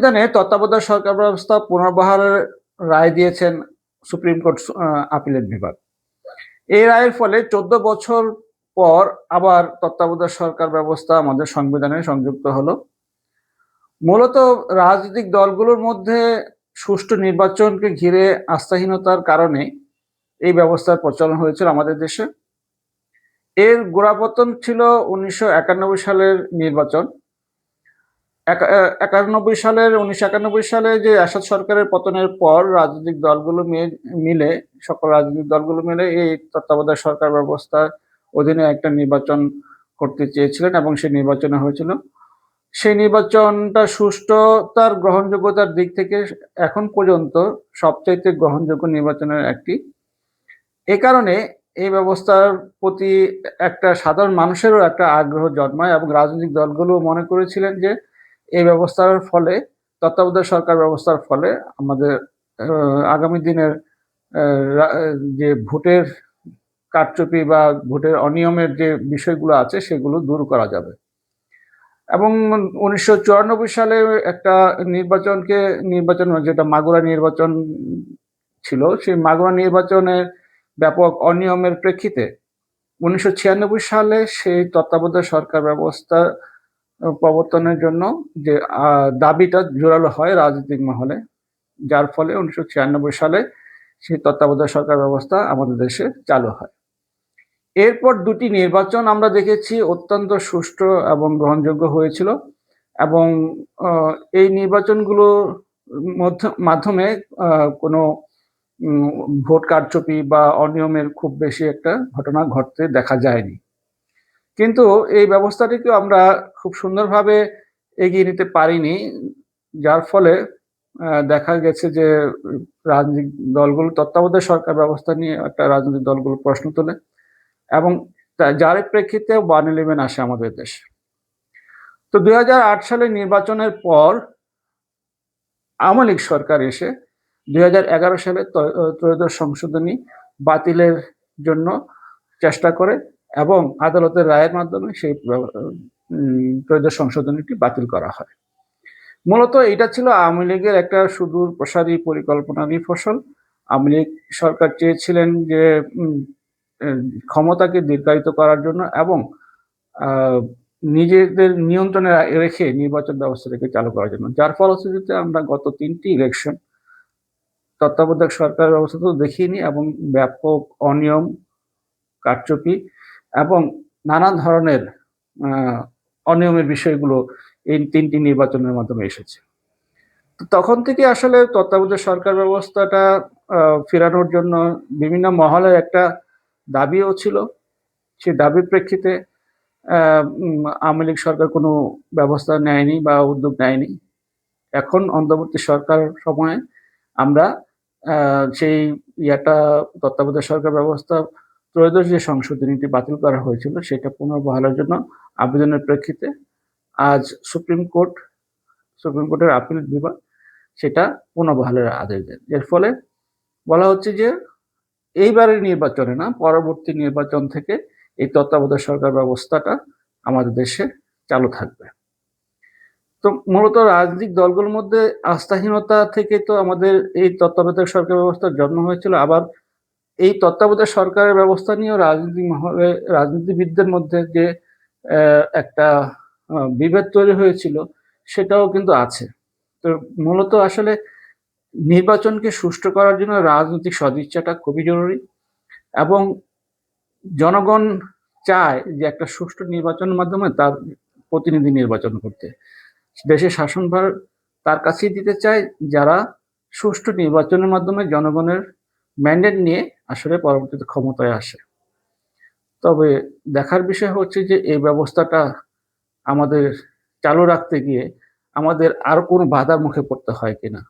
সংবিধানে তত্ত্বাবধায়ক সরকার ব্যবস্থা পুনর্বহালের রায় দিয়েছেন সুপ্রিম কোর্ট আপিলের বিভাগ। এই রায়ের ফলে চোদ্দ বছর পর আবার তত্ত্বাবধায়ক সরকার ব্যবস্থা আমাদের সংবিধানে সংযুক্ত হলো। মূলত রাজনৈতিক দলগুলোর মধ্যে সুষ্ঠু নির্বাচনকে ঘিরে আস্থাহীনতার কারণে এই ব্যবস্থার প্রচলন হয়েছিল আমাদের দেশে। এর গোড়াপতন ছিল উনিশশো একানব্বই সালের নির্বাচন। একানব্বই সালের, উনিশশো একানব্বই সালে যে আসাদ সরকারের পতনের পর রাজনৈতিক দলগুলো মিলে, সকল রাজনৈতিক দলগুলো মিলে এই তত্ত্বাবধায়ক সরকার ব্যবস্থার অধীনে একটা নির্বাচন করতে চেয়েছিলেন এবং সেই নির্বাচনে হয়েছিল। সেই নির্বাচনটা সুষ্ঠুতার গ্রহণযোগ্যতার দিক থেকে এখন পর্যন্ত সবচাইতে গ্রহণযোগ্য নির্বাচনের একটি। এ কারণে এই ব্যবস্থার প্রতি একটা সাধারণ মানুষেরও একটা আগ্রহ জন্মায় এবং রাজনৈতিক দলগুলো মনে করেছিলেন যে এই ব্যবস্থার ফলে, তত্ত্বাবধায়ক সরকার ব্যবস্থার ফলে আমাদের আগামী দিনের যে ভোটের কারচুপি বা ভোটের অনিয়মের যে বিষয়গুলো আছে সেগুলো দূর করা যাবে। এবং উনিশশো চুরানব্বই সালে একটা নির্বাচনকে, নির্বাচন যেটা মাগুরা নির্বাচন ছিল, সেই মাগুরা নির্বাচনের ব্যাপক অনিয়মের প্রেক্ষিতে উনিশশো ছিয়ানব্বই সালে সেই তত্ত্বাবধায়ক সরকার ব্যবস্থা প্রবর্তনের জন্য যে দাবিটা জোরালো হয় রাজনৈতিক মহলে, যার ফলে উনিশশো ছিয়ানব্বই সালে সেই তত্ত্বাবধায়ক সরকার ব্যবস্থা আমাদের দেশে চালু হয়। এরপর দুটি নির্বাচন আমরা দেখেছি, অত্যন্ত সুষ্ঠু এবং গ্রহণযোগ্য হয়েছিল এবং এই নির্বাচনগুলোর মধ্য- মাধ্যমে কোনো ভোট কারচুপি বা অনিয়মের খুব বেশি একটা ঘটনা ঘটতে দেখা যায়নি। কিন্তু এই ব্যবস্থাটিকে আমরা খুব সুন্দরভাবে এগিয়ে নিতে পারিনি, যার ফলে দেখা গেছে যে রাজনৈতিক দলগুলো, তত্ত্বাবধায়ক সরকার ব্যবস্থা নিয়ে একটা রাজনৈতিক দলগুলো প্রশ্ন তোলে এবং যার প্রেক্ষিতে ওয়ান ইলেভেন আসে আমাদের দেশে। তো দুই হাজার আট সালে নির্বাচনের পর আওয়ামী লীগ সরকার এসে দুই হাজার এগারো সালে ত্রয়োদশ সংশোধনী বাতিলের জন্য চেষ্টা করে এবং আদালতের রায়ের মাধ্যমে সেই ত্রয়োদশ সংশোধনীটি বাতিল করা হয়। মূলত এটা ছিল আওয়ামী লীগের একটা সুদূর প্রসারী পরিকল্পনারই ফসল। আওয়ামী লীগ সরকার চেয়েছিলেন যে ক্ষমতাকে দীর্ঘায়িত করার জন্য এবং নিজেদের নিয়ন্ত্রণে রেখে নির্বাচন ব্যবস্থাটাকে চালু করার জন্য। যার ফলশ্রুতিতে আমরা গত তিনটি ইলেকশন তত্ত্বাবধায়ক সরকার ব্যবস্থা তো দেখিনি এবং ব্যাপক অনিয়ম, কারচুপি এবং নানা ধরনের অনিয়মের বিষয়গুলো এই তিনটি নির্বাচনের মাধ্যমে এসেছে। তখন থেকে আসলে তত্ত্বাবধায়ক সরকার ব্যবস্থাটা ফেরানোর জন্য বিভিন্ন মহলের একটা দাবিও ছিল। সেই দাবির প্রেক্ষিতে আওয়ামী লীগ সরকার কোনো ব্যবস্থা নেয়নি বা উদ্যোগ নেয়নি। এখন অন্তর্বর্তী সরকার সময়ে আমরা সেই ইয়াটা, তত্ত্বাবধায়ক সরকার ব্যবস্থা ত্রয়োদশ যে সংশোধনীটি বাতিল করা হয়েছিল, সেটা পুনর্বহালের জন্য আবেদনের প্রেক্ষিতে আজ সুপ্রিম কোর্ট, সুপ্রিম কোর্টের আপিল বিভাগ সেটা পুনর্বহালের আদেশ দেন এর ফলে বলা হচ্ছে যে এইবারের নির্বাচনে না, পরবর্তী নির্বাচন থেকে এই তত্ত্বাবধায়ক সরকার ব্যবস্থাটা আমাদের দেশে চালু থাকবে। তো মূলত রাজনৈতিক দলগুলোর মধ্যে আস্থাহীনতা থেকে তো আমাদের এই তত্ত্বাবধায়ক সরকার ব্যবস্থার জন্ম হয়েছিল, আবার এই তত্ত্বাবধায়ক সরকারের ব্যবস্থা নিয়েও রাজনীতি মহলে, রাজনীতিবিদদের মধ্যে যে একটা বিভেদ তৈরি হয়েছিল, সেটাও কিন্তু আছে। তো মূলত আসলে নির্বাচনকে সুষ্ঠু করার জন্য রাজনৈতিক সদিচ্ছাটা খুবই জরুরি এবং জনগণ চায় যে একটা সুষ্ঠু নির্বাচনের মাধ্যমে তার প্রতিনিধি নির্বাচন করতে। দেশের শাসনভার তার কাছেই দিতে চায় যারা সুষ্ঠু নির্বাচনের মাধ্যমে জনগণের ম্যান্ডেট নিয়ে আসলে পরবর্তীতে ক্ষমতায় আসে। তবে দেখার বিষয় হচ্ছে যে, এই ব্যবস্থাটা আমাদের চালু রাখতে গিয়ে আমাদের আর কোনো বাধার মুখে পড়তে হয় কিনা।